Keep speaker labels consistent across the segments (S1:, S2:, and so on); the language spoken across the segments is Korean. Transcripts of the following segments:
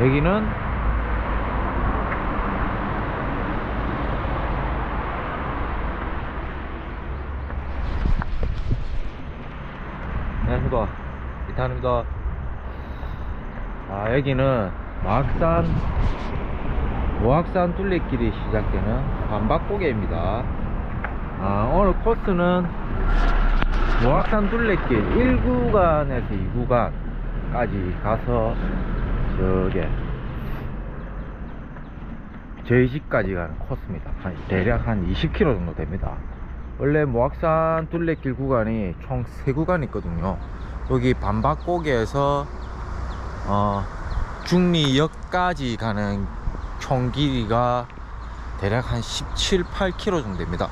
S1: 여기는 안녕하십니까 이탄입니다. 아 여기는 마악산 모악산 둘레길이 시작되는 반박고개입니다. 아 오늘 코스는 모악산 둘레길 1구간에서 2구간까지 가서 저게 저희 집까지 가는 코스입니다. 한 대략 한 20km 정도 됩니다. 원래 모악산 둘레길 구간이 총 3구간 있거든요. 여기 반박고개에서 어, 중리역까지 가는 총 길이가 대략 한 17, 8km 정도 됩니다.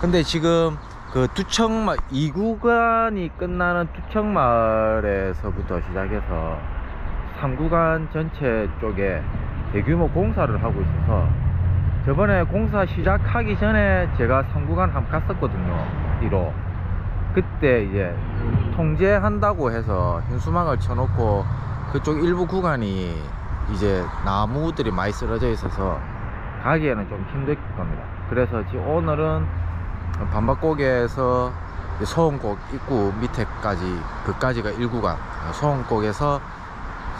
S1: 근데 지금 그 두척마 2구간이 끝나는 두척마을에서부터 시작해서 3구간 전체 쪽에 대규모 공사를 하고 있어서 저번에 공사 시작하기 전에 제가 3구간 한번 갔었거든요 뒤로. 그때 이제 통제한다고 해서 현수막을 쳐놓고 그쪽 일부 구간이 이제 나무들이 많이 쓰러져 있어서 가기에는 좀 힘들 겁니다. 그래서 지금 오늘은 반박고개에서 소원곡 입구 밑에까지 그까지가 1구간 소원곡에서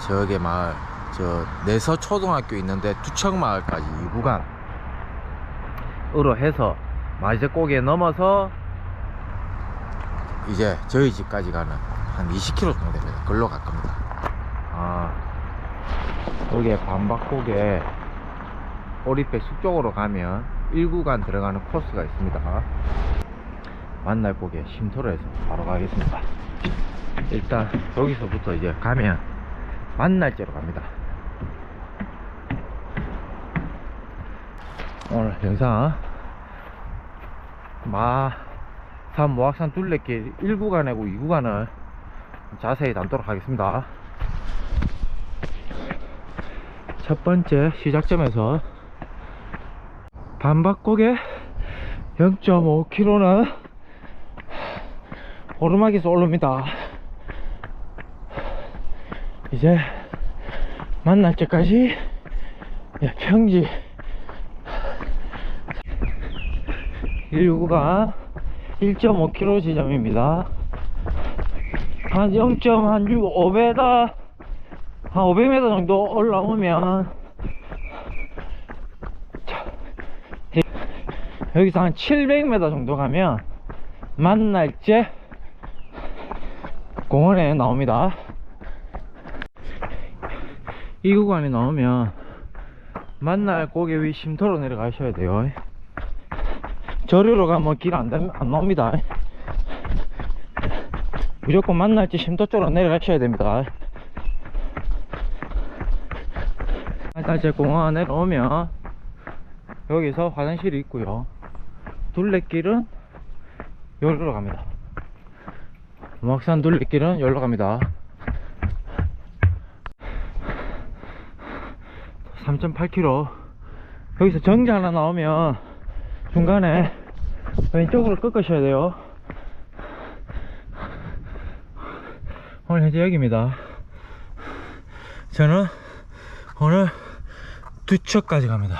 S1: 저기 마을 저 내서 초등학교 있는데 두척 마을까지 2구간 으로 해서 마제고개 넘어서 이제 저희 집까지 가는 한 20km 정도 됩니다. 걸로 갈 겁니다. 아, 여기에 반박곡에 오리백 숙쪽으로 가면 1구간 들어가는 코스가 있습니다. 만날 곡에 쉼터로 해서 바로 가겠습니다. 일단 여기서부터 이제 가면 만날제로 갑니다. 오늘 영상 마산 모악산 둘레길 1구간이고 2구간을 자세히 담도록 하겠습니다. 첫 번째 시작점에서 반박곡에 0.5km는 오르막에서 오릅니다. 이제 만날 때까지 예, 평지 1구가 1.5km 지점입니다. 한 0.5m, 한 500m 정도 올라오면 여기서 한 700m 정도 가면 만날제 공원에 나옵니다. 이 구간에 나오면 만날 고개 위 쉼터로 내려가셔야 돼요. 저리로 가면 길 안 안 나옵니다. 무조건 만날지 쉼터 쪽으로 내려가셔야 됩니다. 만날제 공원 내려오면 여기서 화장실이 있고요. 둘레길은 여기로 갑니다. 목산 둘레길은 여기로 갑니다. 3.8km 여기서 정지 하나 나오면 중간에 왼쪽으로 꺾으셔야 돼요. 오늘 현재 여기입니다. 저는 오늘 두척까지 갑니다.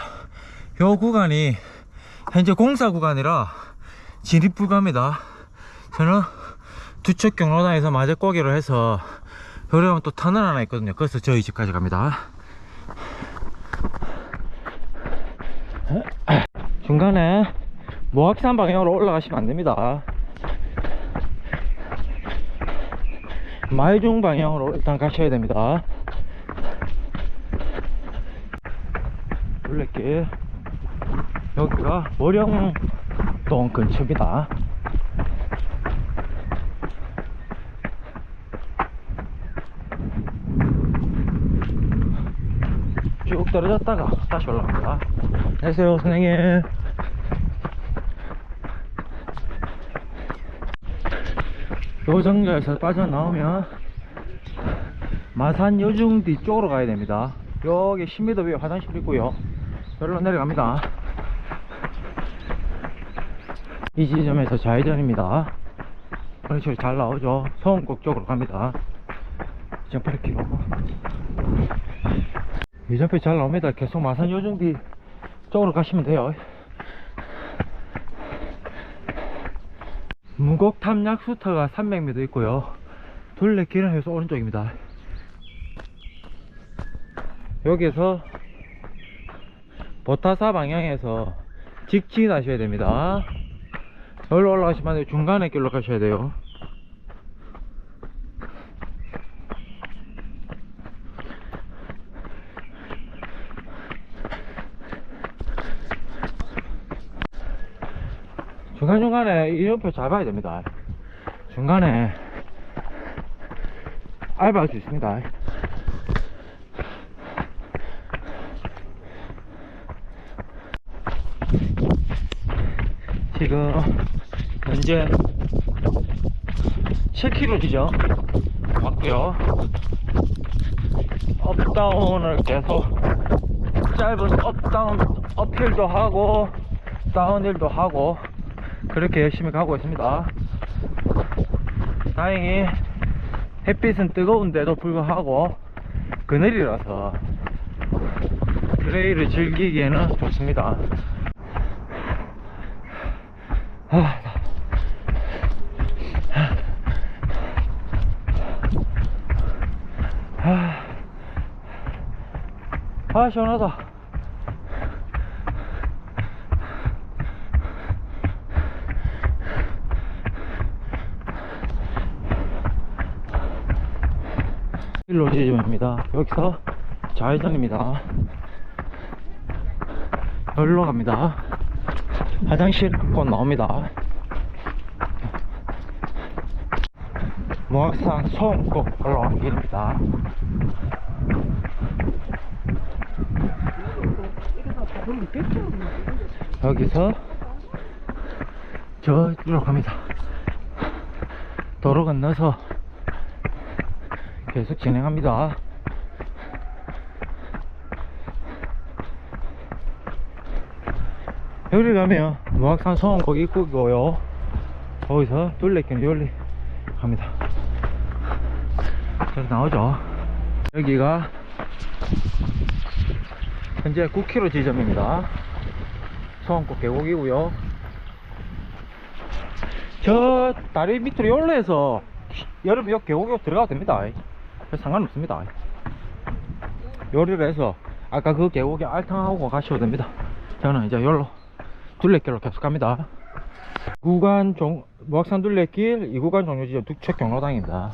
S1: 요 구간이 현재 공사 구간이라 진입 불가입니다. 저는 두척 경로당에서 마제고기로 해서 여기 가면 또 터널 하나 있거든요. 그래서 저희 집까지 갑니다 중간에 모악산 방향으로 올라가시면 안 됩니다. 마이중 방향으로 일단 가셔야 됩니다. 둘레길 여기가 모령동 근처입니다. 쭉 떨어졌다가 다시 올라갑니다. 안녕하세요, 선생님. 요 정류에서 빠져나오면 마산 여중 뒤 쪽으로 가야 됩니다. 여기 10m 위에 화장실 있고요. 여기로 내려갑니다. 이 지점에서 좌회전입니다. 화장실 잘 나오죠. 서원곡 쪽으로 갑니다. 2.8km. 이전표 잘 나옵니다. 계속 마산 요정비 쪽으로 가시면 돼요. 무곡탐 약수터가 300m 있고요. 둘레길은 해서 오른쪽입니다. 여기서 버타사 방향에서 직진하셔야 됩니다. 여기로 올라가시면. 중간에 길로 가셔야 돼요. 중간중간에 이름표 잘 봐야 됩니다. 중간에 알바할 수 있습니다. 지금 현재 7km 지점 왔고요. 업다운을 계속 짧은 업다운 업힐도 하고 다운힐도 하고 그렇게 열심히 가고 있습니다. 다행히 햇빛은 뜨거운데도 불구하고 그늘이라서 트레일을 즐기기에는 좋습니다. 아, 아, 아 시원하다. 일로 지점입니다. 여기서 좌회전입니다. 여기로 갑니다. 화장실 곧 나옵니다. 모악산 소음꼭 올라오는 길입니다. 여기서 저기로 갑니다. 도로 건너서 계속 진행합니다. 여기 가면 무악산 소원 거기 입구고요. 거기서 둘레길 여기 갑니다. 저기 나오죠. 여기가 현재 9km 지점입니다. 소원꽃 계곡이고요. 저 다리 밑으로 올라해서 여름 여 계곡에 들어가도 됩니다. 상관없습니다. 요리를 해서 아까 그 계곡에 알탕하고 가셔도 됩니다. 저는 이제 열로 둘레길로 계속 갑니다. 구간 종, 무악산 둘레길 2구간 종료 지점 둑책 경로당입니다.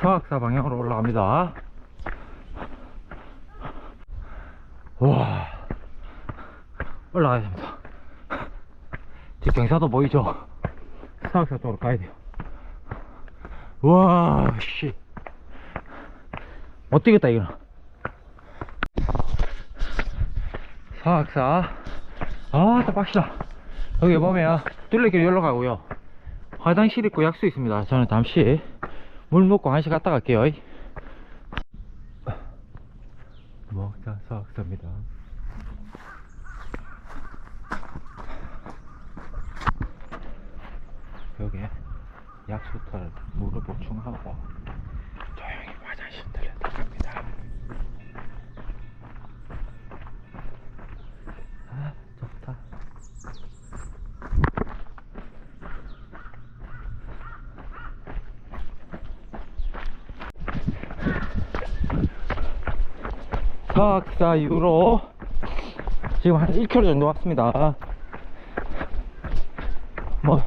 S1: 서학사 방향으로 올라갑니다. 와, 올라가야 됩니다. 뒤 경사도 보이죠? 서학사 쪽으로 가야 돼요. 와, 씨. 못 뛰겠다, 이거는. 사학사 아, 딱 빡시다. 여기 보면 둘레길 열로 가고요. 화장실 있고 약수 있습니다. 저는 잠시 물 먹고 한시 갔다 갈게요. 먹자 사학사입니다. 여기 약수터를 물을 보충하고 조용히 화장실 들려갑니다. 아, 좋다. 사학사 이후로 지금 한 1km 정도 왔습니다. 뭐,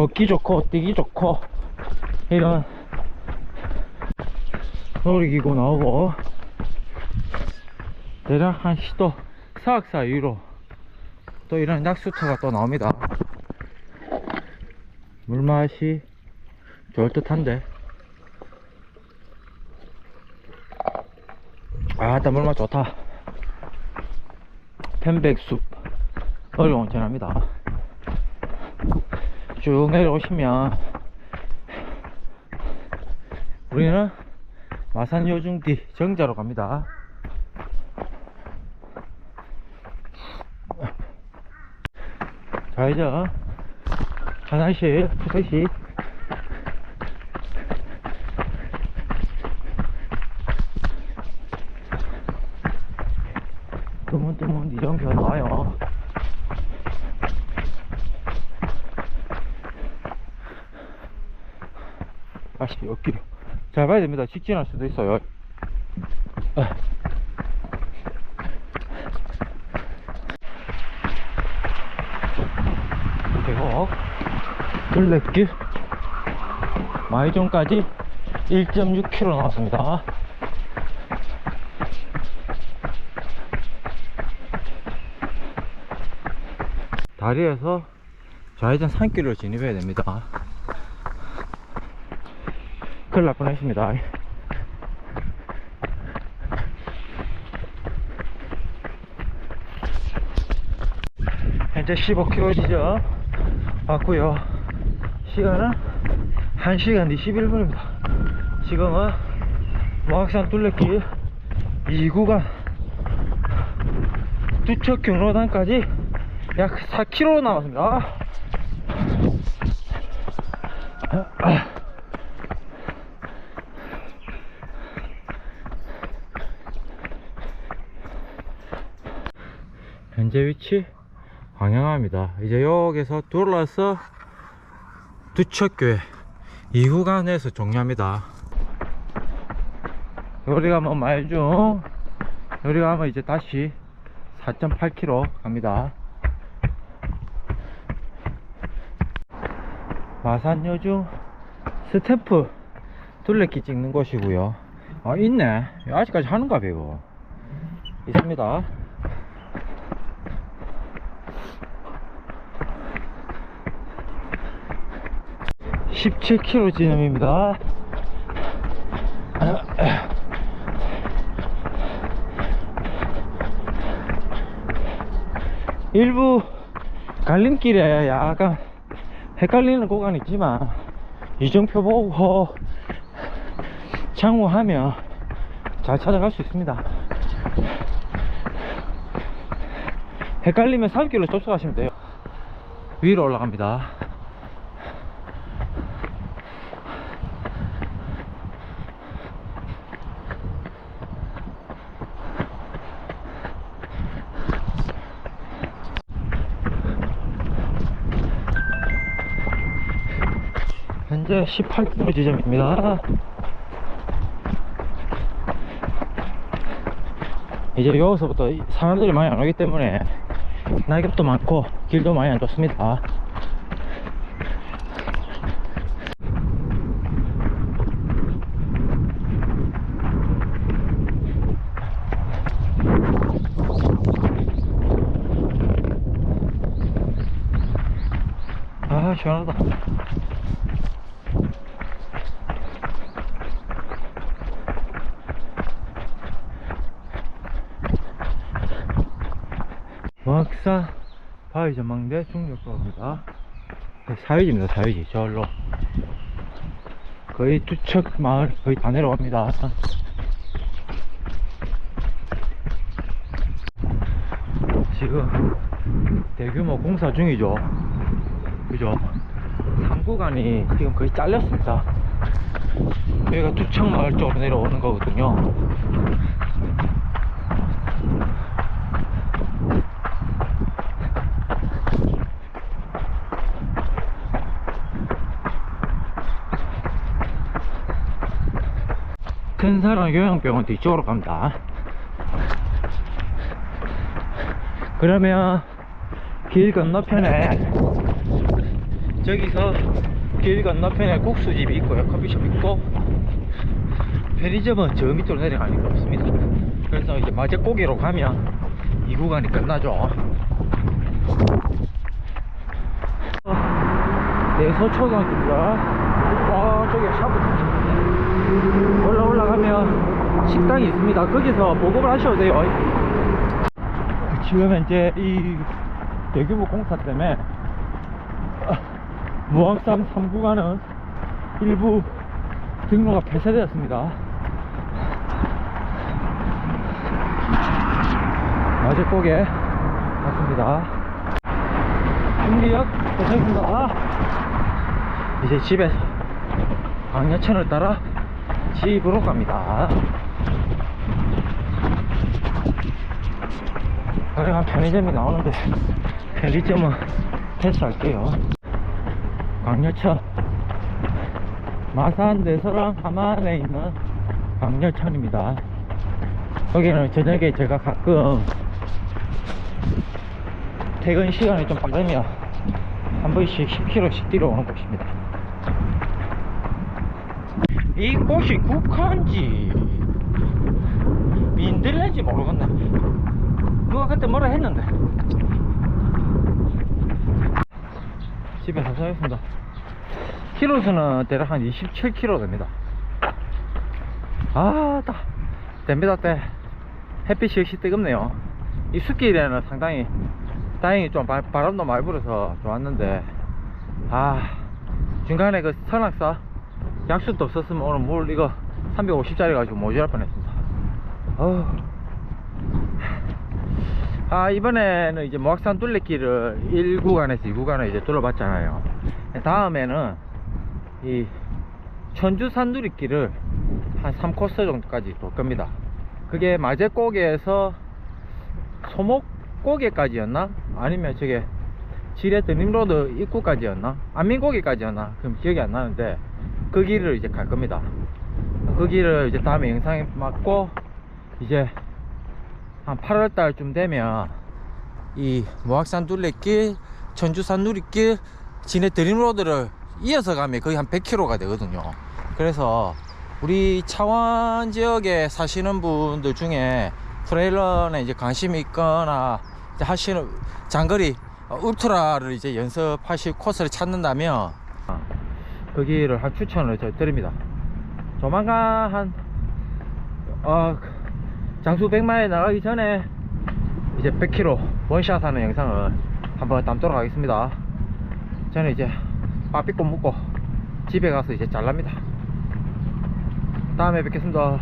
S1: 걷기 좋고, 뛰기 좋고, 이런 놀이기구 나오고, 대략 한 시도 사학사 이후로 또 이런 약수터가 또 나옵니다. 물맛이 좋을 듯한데. 아, 일단 물맛 좋다. 편백숲. 어려운 온천합니다. 쭉 내려오시면, 우리는 마산 요중 뒤 정자로 갑니다. 자, 이제 화장실, 푸셋이 드문드문 이정표가 나와요. 다시 옆길로. 잘 봐야 됩니다. 직진할 수도 있어요. 아. 계곡 둘레길 마이존까지 1.6km 나왔습니다. 다리에서 좌회전 산길로 진입해야 됩니다. 큰일 날 뻔했습니다. 현재 15km 지점 왔고요. 시간은 1시간 21분입니다. 지금은 모악산 둘레길 2구간 두척 경로단까지 약 4km 남았습니다 현재 위치 방향합니다. 이제 여기서 돌아서 두척교회 이 구간에서 종료합니다. 요리 가면 말중 요리 가면 이제 다시 4.8km 갑니다. 마산 여중 스탬프 둘레길 찍는 곳이고요. 아 있네. 아직까지 하는가 봐 이거. 있습니다. 17km 지점입니다. 일부 갈림길에 약간 헷갈리는 구간이 있지만 이정표 보고 장구하면 잘 찾아갈 수 있습니다. 헷갈리면 산길로 쫓아가시면 돼요. 위로 올라갑니다. 현재 18km 지점입니다. 이제 여기서부터 이 사람들이 많이 안 오기 때문에 낙엽도 많고 길도 많이 안 좋습니다. 아 시원하다. 막사 바위 전망대 중력도입니다. 사유지입니다, 사유지. 저로 거의 두척 마을 거의 다 내려갑니다. 지금 대규모 공사 중이죠. 그죠? 3구간이 지금 거의 잘렸습니다. 여기가 두척 마을 쪽으로 내려오는 거거든요. 큰 사람 요양병원 뒤쪽으로 갑니다. 그러면 길 건너편에 저기서 길 건너편에 국수집이 있고요. 커피숍 있고 편의점은 저 밑으로 내려가니까 없습니다. 그래서 이제 마제고기로 가면 이 구간이 끝나죠. 내서초등학교입니다. 와 저기 샤브 올라 올라가면 식당이 있습니다. 거기서 보급을 하셔도 돼요. 지금 현재 이 대규모 공사 때문에 아, 무항산 3구간은 일부 등로가 폐쇄되었습니다. 마제곡에 왔습니다. 중리역 도착입니다. 이제 집에서 광야천을 따라 집으로 갑니다. 거래가 편의점이 나오는데 편의점은 패스할게요. 광려천. 마산 대서랑 함안에 있는 광려천입니다. 거기는 저녁에 제가 가끔 퇴근 시간이 좀 빠르면 한 번씩 10km씩 뛰러 오는 곳입니다 이 곳이 국화인지. 민들레인지 모르겠네. 누가 그때 뭐라 했는데? 집에 하겠습니다. 키로수는 대략 한 27km 됩니다. 아따. 됩니다 때 햇빛이 역시 뜨겁네요. 이 숲길에는 상당히 다행히 좀 바, 바람도 많이 불어서 좋았는데 아 중간에 그 선악사 약수도 없었으면 오늘 물 이거 350짜리 가지고 모자랄 뻔했습니다. 아 이번에는 이제 모악산 둘레길을 1구간에서 2구간을 이제 둘러봤잖아요 다음에는 이 천주산 누리길을 한 3코스 정도까지 돌 겁니다 그게 마제고개에서 소목고개까지였나? 아니면 저게 지뢰 드림로드 입구까지였나? 안민고개까지였나? 그럼 기억이 안 나는데 그 길을 이제 갈 겁니다 그 길을 이제 다음에 영상에 맞고 이제 한 8월 달쯤 되면 이 모악산 둘레길, 전주산 누리길, 진해 드림로드를 이어서 가면 거의 한 100km가 되거든요. 그래서 우리 차원 지역에 사시는 분들 중에 트레일러에 이제 관심이 있거나 이제 하시는 장거리 어, 울트라를 이제 연습하실 코스를 찾는다면 그 길을 한 추천을 저 드립니다. 조만간 한 어, 장수 100마일 나가기 전에 이제 100km 원샷 하는 영상을 한번 담도록 하겠습니다. 저는 이제 빠삐꼬 먹고 집에 가서 이제 잘랍니다. 다음에 뵙겠습니다.